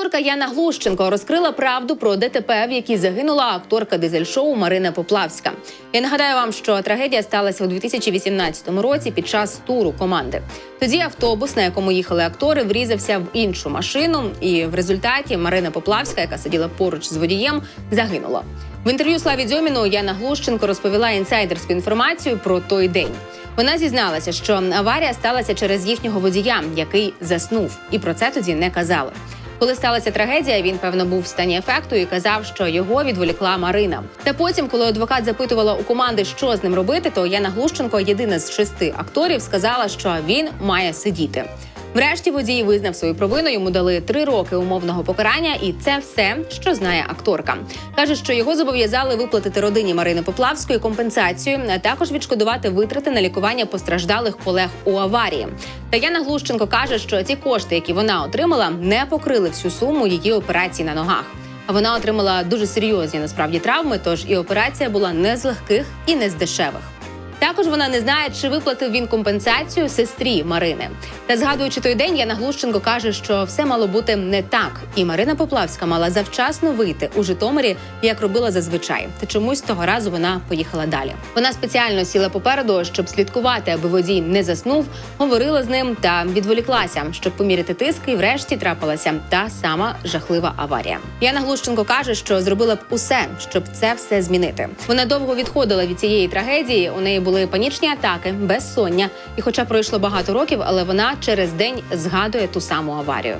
Акторка Яна Глущенко розкрила правду про ДТП, в якій загинула акторка дизель-шоу Марина Поплавська. Я нагадаю вам, що трагедія сталася у 2018 році під час туру команди. Тоді автобус, на якому їхали актори, врізався в іншу машину, і в результаті Марина Поплавська, яка сиділа поруч з водієм, загинула. В інтерв'ю Славі Дзьоміну Яна Глущенко розповіла інсайдерську інформацію про той день. Вона зізналася, що аварія сталася через їхнього водія, який заснув, і про це тоді не казали. Коли сталася трагедія, він певно був в стані ефекту і казав, що його відволікла Марина. Та потім, коли адвокат запитувала у команди, що з ним робити, то Яна Глущенко, єдина з шести акторів, сказала, що він має сидіти. Врешті водій визнав свою провину. Йому дали три роки умовного покарання, і це все, що знає акторка. каже, що його зобов'язали виплатити родині Марини Поплавської компенсацію, а також відшкодувати витрати на лікування постраждалих колег у аварії. Та Яна Глущенко каже, що ці кошти, які вона отримала, не покрили всю суму її операції на ногах. А вона отримала дуже серйозні насправді травми. Тож і операція була не з легких і не з дешевих. Також вона не знає, чи виплатив він компенсацію сестрі Марини. Та згадуючи той день, Яна Глущенко каже, що все мало бути не так, і Марина Поплавська мала завчасно вийти у Житомирі, як робила зазвичай. Та чомусь того разу вона поїхала далі. Вона спеціально сіла попереду, щоб слідкувати, аби водій не заснув, говорила з ним та відволіклася, щоб поміряти тиск, і врешті трапилася та сама жахлива аварія. Яна Глущенко каже, що зробила б усе, щоб це все змінити. Вона довго відходила від цієї трагедії. У неї були панічні атаки, безсоння. І, хоча пройшло багато років, але вона через день згадує ту саму аварію.